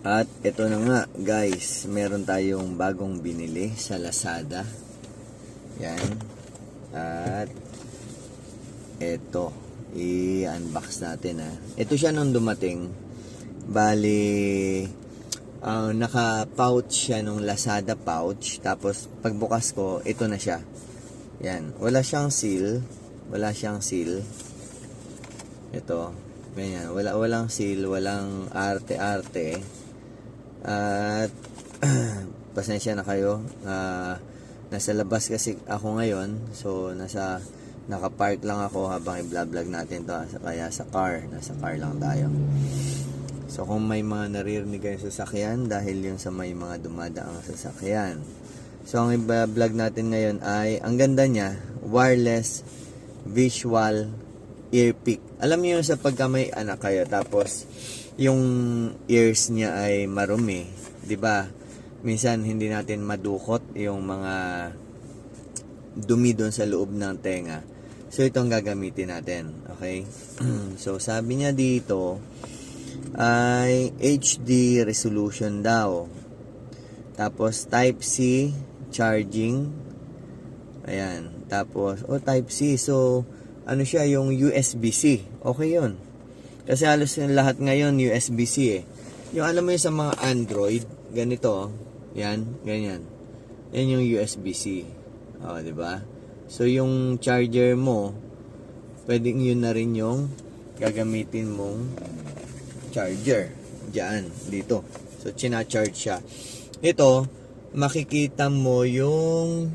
At ito na nga guys, meron tayong bagong binili sa Lazada. Yan. At ito, i-unbox natin ha. Ito siya nung dumating. Bali, ah, naka-pouch siya nung Lazada pouch. Tapos pagbukas ko, ito na siya. Yan. Wala siyang seal. Wala siyang seal. Ito. Ganyan. Wala, walang seal. Walang arte-arte. At pasensya na kayo. Ah, nasa labas kasi ako ngayon. So, nasa nakapark lang ako habang i-vlog natin to. Kaya sa car. Nasa car lang tayo. So, kung may mga naririnig kayo sa sasakyan, dahil yun sa may mga dumadaang sasakyan. So, ang i-vlog natin ngayon ay, ang ganda niya, wireless visual ear pick. Alam niyo sa pagka may anak kayo, tapos, yung ears niya ay marumi, 'di ba? Minsan hindi natin madukot yung mga dumi doon sa loob ng tenga. So itong gagamitin natin, okay? so sabi niya dito ay HD resolution daw. Tapos type C charging. Ayan, tapos oh type C. So ano siya yung USB-C. Okay 'yun. Kasi halos lahat ngayon USB-C eh. Yung alam mo yung sa mga Android, ganito, oh. yan, ganyan. Yan yung USB-C. O, di ba? So, yung charger mo, pwedeng yun na rin yung gagamitin mong charger. Diyan, dito. So, china-charge siya. Ito, makikita mo yung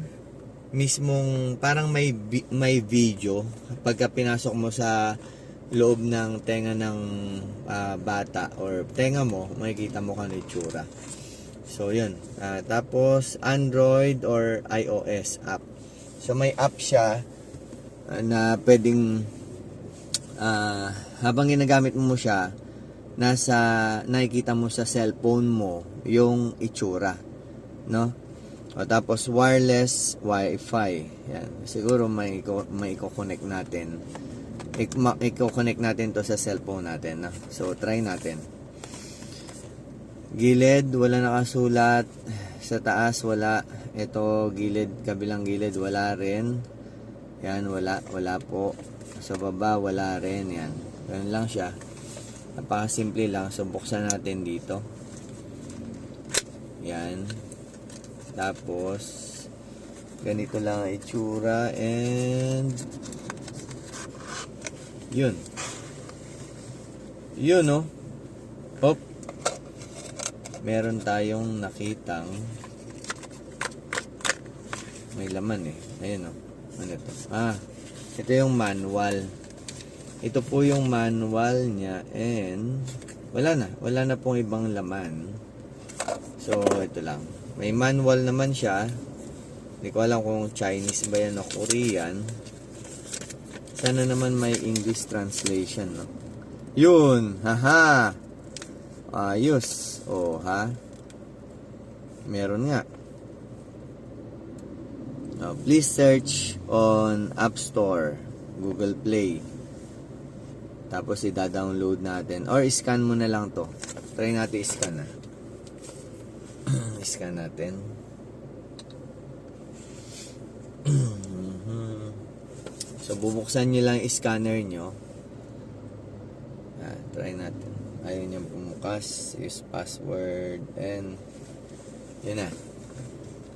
mismong parang may may video pagka pinasok mo sa loob ng tenga ng ah, bata or tenga mo, makikita mo kung ano itsura. So, yun. Ah, tapos, Android or iOS app. So, may app siya ah, na pwedeng ah, habang ginagamit mo siya, nasa nakikita mo sa cellphone mo yung itsura. No? O, tapos, wireless Wi-Fi. Yan. Siguro may, may i-connect natin i-connect natin to sa cellphone natin. No? So, try natin. Gilid, wala nakasulat. Sa taas, wala. Ito, gilid, kabilang gilid, wala rin. Yan, wala, wala po. Sa baba, wala rin. Yan. Ganun lang siya. Napakasimple lang. So, buksan natin dito. Yan. Tapos, ganito lang ang itsura. And, yun. Yun, no? Hop. Meron tayong nakitang may laman eh. Ayun, no? Ano to? Ah, ito yung manual. Ito po yung manual niya and wala na. Wala na pong ibang laman. So, ito lang. May manual naman siya. Hindi ko alam kung Chinese ba yan o Korean. Sana naman may English translation, no? Yun! Haha! Ayos! Oh, ha? Meron nga. Oh, please search on App Store, Google Play. Tapos i-download natin. Or scan mo na lang to. Try natin i-scan na. scan natin. So, bubuksan nyo lang scanner nyo. Yan, try natin. Ayaw nyo bumukas. Use password. And, yun na.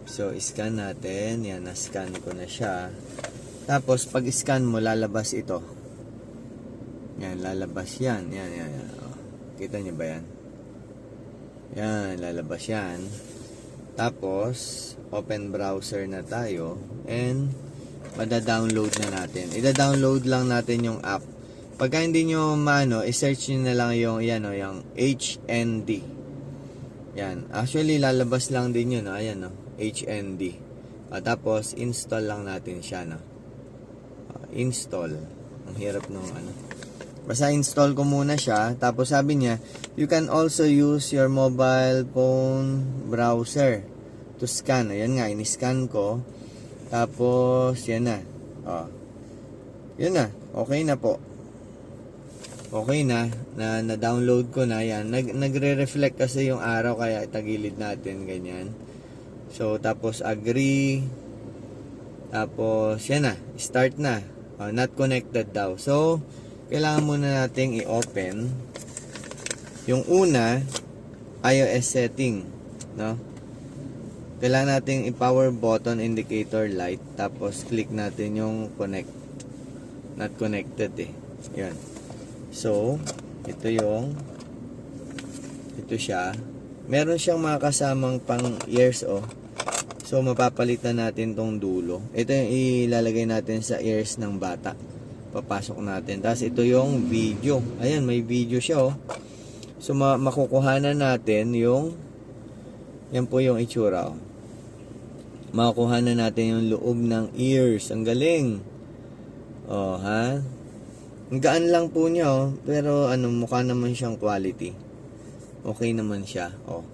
So, scan natin. Yan, na-scan ko na siya. Tapos, pag scan mo, lalabas ito. Yan, lalabas yan. Yan, yan, yan. O, kita nyo ba yan? Yan, lalabas yan. Tapos, open browser na tayo. And, mada-download na natin. Ida-download lang natin yung app. Pagka hindi nyo maano, i-search nyo na lang yung, yan o, yung HND. Yan. Actually, lalabas lang din yun, no? Ayan, no? HND. Ah, tapos, install lang natin siya, no? Ah, install. Ang hirap nung, ano. Basta install ko muna siya. Tapos, sabi niya, you can also use your mobile phone browser to scan. Ayan nga, in-scan ko. Tapos, yan na. Oh. Yun na. Okay na po. okay na, na na-download ko na yan. Nag, nagre-reflect kasi yung araw kaya tagilid natin ganyan. So tapos agree. Tapos yan na, start na. Oh, not connected daw. So kailangan muna nating i-open yung una iOS setting, no? Kailangan nating i-power button indicator light tapos click natin yung connect. Not connected eh. Yan. So, ito yung ito siya. Meron siyang mga kasamang pang ears oh. So, mapapalitan natin tong dulo. Ito yung ilalagay natin sa ears ng bata. Papasok natin. Tapos, ito yung video. Ayan, may video siya oh. So, ma- makukuhanan natin yung yan po yung itsura oh. Makukuhanan natin yung loob ng ears. Ang galing. Oh, ha? Ang gaan lang po niya, oh. Pero, ano, mukha naman siyang quality. Okay naman siya, oh.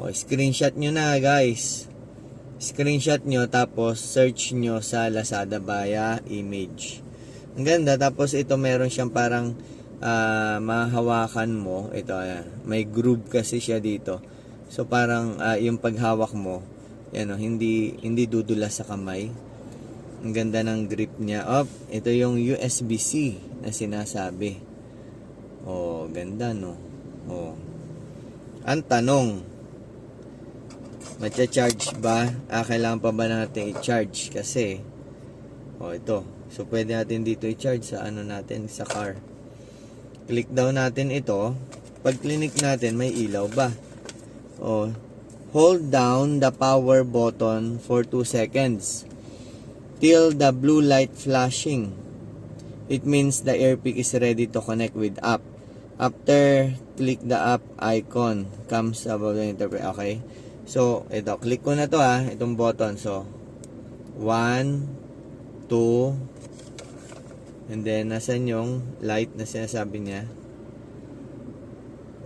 Oh, screenshot nyo na, guys. Screenshot nyo, tapos search nyo sa Lazada via image. Ang ganda. Tapos, ito meron siyang parang ah, mahawakan mo. Ito, ayan. May groove kasi siya dito. So, parang ah, yung paghawak mo, yan, oh, hindi, hindi dudulas sa kamay. Ang ganda ng grip niya. Oh, ito yung USB-C na sinasabi. Oh, ganda no. Oh. Ang tanong, matcha-charge ba? Ah, kailangan pa ba natin i-charge? Kasi, oh, ito. So, pwede natin dito i-charge sa ano natin, sa car. Click down natin ito. Pag click natin, may ilaw ba? Oh, hold down the power button for 2 seconds till the blue light flashing. It means the earpick is ready to connect with app. After click the app icon comes above the interpret. Okay. So, ito. Click ko na to ha. Itong button. So, 1, 2, and then, nasan yung light na sinasabi niya?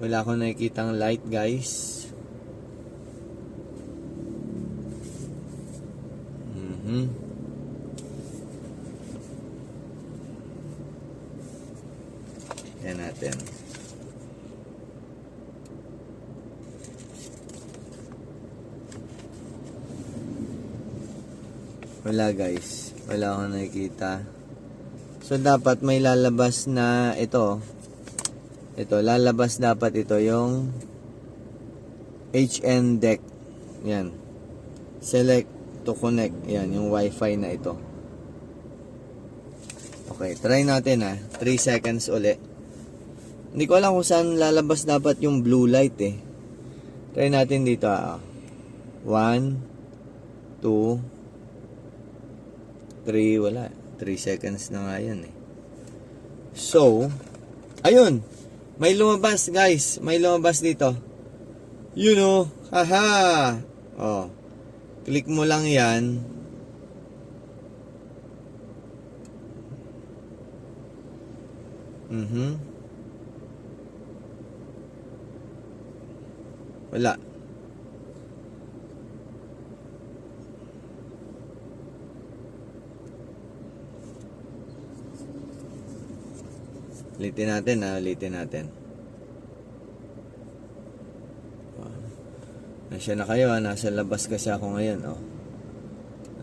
Wala akong nakikitang light, guys. Mhm. Yan natin. Wala guys. Wala akong nakikita. So dapat may lalabas na ito. Ito, lalabas dapat ito yung HN deck. Yan. Select to connect. Yan, yung wifi na ito. Okay, try natin ha. 3 seconds uli. Hindi ko alam kung saan lalabas dapat yung blue light eh. Try natin dito ha. 1, 2, 3, wala. 3 seconds na nga yan eh. So, ayun. May lumabas guys. May lumabas dito. You know. Haha. Oh. Click mo lang yan. Mhm. Wala. Ulitin natin ha, ulitin natin. Nasya na kayo ha, nasa labas kasi ako ngayon oh.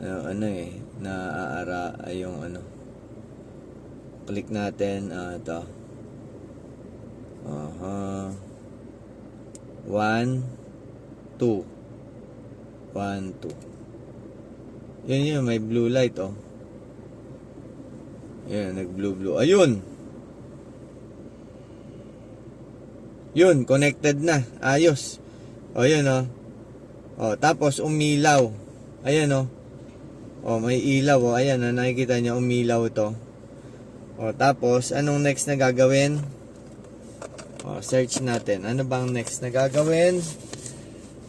Ano, ano eh, naaara yung ano. Click natin, ah, ito. Aha. One, two. One, two. Yun yun, may blue light oh. Yan, nag-blue blue. Ayun! Yun, connected na. Ayos. O, yun, o. O, tapos umilaw. Ayan, o. O, may ilaw, o. Ayan, o. Nakikita niya, umilaw to. O, tapos, anong next na gagawin? O, search natin. Ano bang next na gagawin?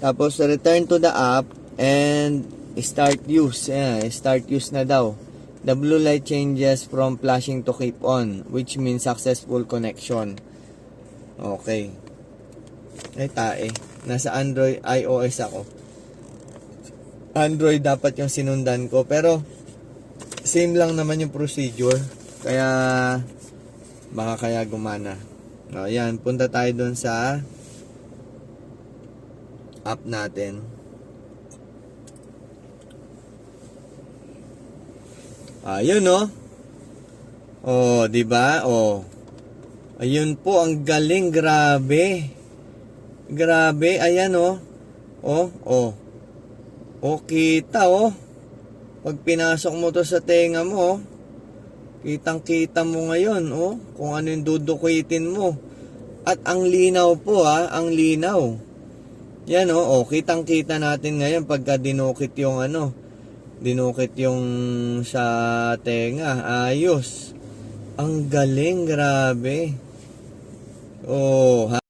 Tapos, return to the app and start use. Ayan, start use na daw. The blue light changes from flashing to keep on, which means successful connection. Okay. Ay, tae. Nasa Android, iOS ako. Android dapat yung sinundan ko. Pero, same lang naman yung procedure. Kaya, Baka kaya gumana. O, yan, punta tayo dun sa app natin. Ayun, no? Oh, 'di ba? Oh. Ayun po, ang galing, grabe. Grabe, ayan oh. Oh, oh. Oh, kita oh. Pag pinasok mo to sa tenga mo, oh. Kitang-kita mo ngayon, oh, kung ano yung dudukitin mo. At ang linaw po, ha, ang linaw. Yan, oh, oh kitang-kita natin ngayon pagka dinukit yung ano, dinukit yung sa tenga. Ayos. Ang galing, grabe. Oh, ha?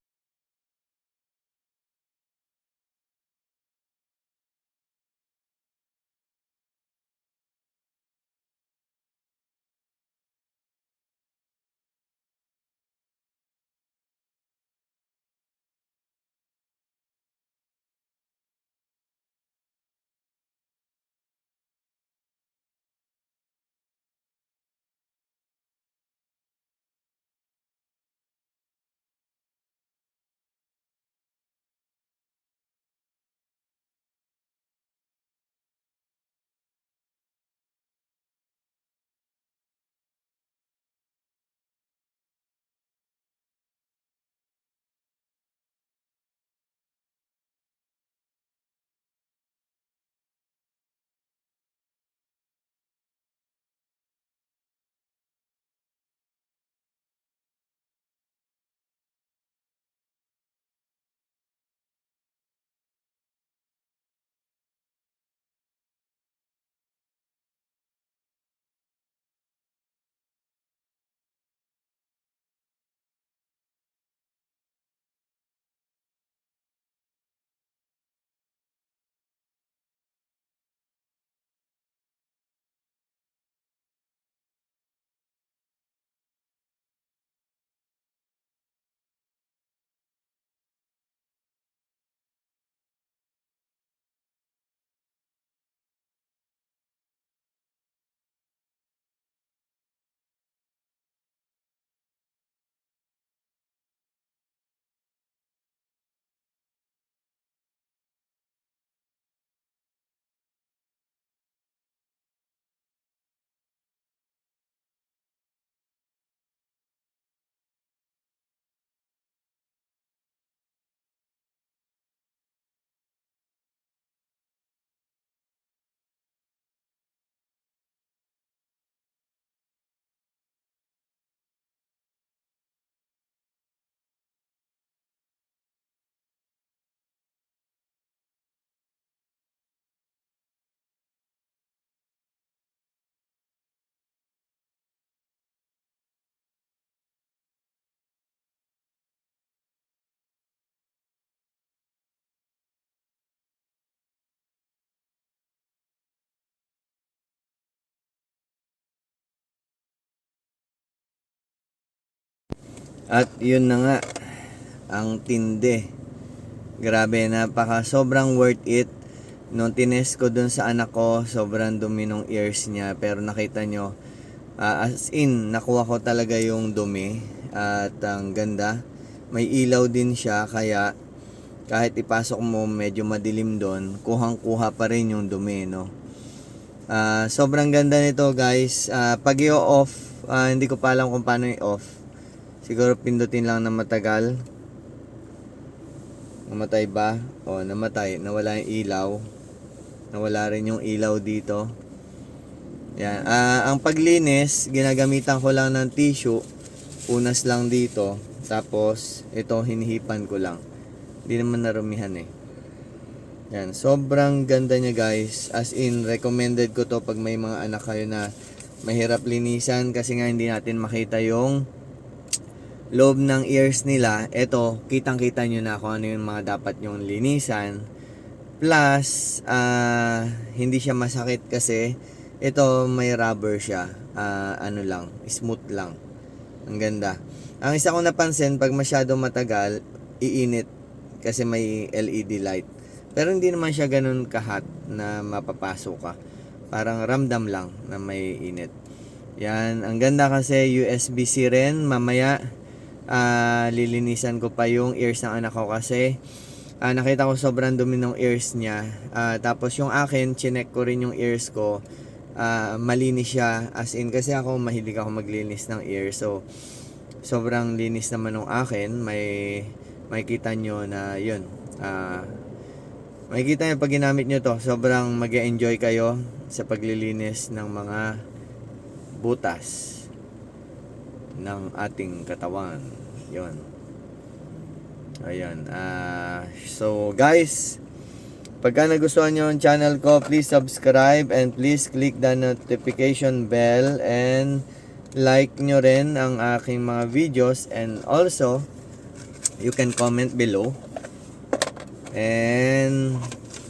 At yun na nga, ang tinde. Grabe, napaka sobrang worth it. Nung tines ko dun sa anak ko, sobrang dumi ng ears niya. Pero nakita nyo, ah, as in, nakuha ko talaga yung dumi. At ang ganda. May ilaw din siya, kaya kahit ipasok mo medyo madilim doon, kuhang-kuha pa rin yung dumi, no? Ah, sobrang ganda nito, guys. Ah, pag i-off, ah, hindi ko pa alam kung paano i-off. Siguro pindutin lang na matagal. Namatay ba? O, namatay. Nawala yung ilaw. Nawala rin yung ilaw dito. Yan. Ah, ang paglinis, ginagamitan ko lang ng tissue. Unas lang dito. Tapos, ito hinihipan ko lang. Hindi naman narumihan eh. Yan. Sobrang ganda niya guys. As in, recommended ko to pag may mga anak kayo na mahirap linisan kasi nga hindi natin makita yung loob ng ears nila, eto, kitang-kita nyo na kung ano yung mga dapat nyong linisan. Plus, ah, hindi siya masakit kasi ito may rubber siya. Ah, ano lang, smooth lang. Ang ganda. Ang isa kong napansin, pag masyado matagal, iinit kasi may LED light. Pero hindi naman siya ganun kahat na mapapasok ka. Parang ramdam lang na may init. Yan, ang ganda kasi USB-C rin. Mamaya, ah, lilinisan ko pa yung ears ng anak ko kasi ah, nakita ko sobrang dumi ng ears niya. Ah, tapos yung akin, chinek ko rin yung ears ko. Ah, malinis siya. As in, kasi ako mahilig ako maglinis ng ears. So, sobrang linis naman ng akin. May makikita nyo na yun. Ah, makikita nyo pag ginamit nyo to, sobrang mag enjoy kayo sa paglilinis ng mga butas ng ating katawan. Yun. Ayan. ah so, guys, pagka nagustuhan nyo ang channel ko, please subscribe and please click the notification bell and like nyo rin ang aking mga videos and also, you can comment below. And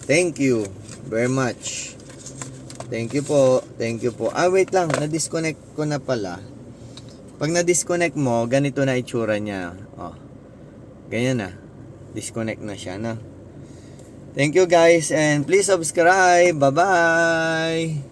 thank you very much. Thank you po. Thank you po. Ah, wait lang. Na-disconnect ko na pala. Pag na-disconnect mo, ganito na itsura niya. Oh. Ganyan na. Disconnect na siya na. Thank you guys and please subscribe. Bye-bye.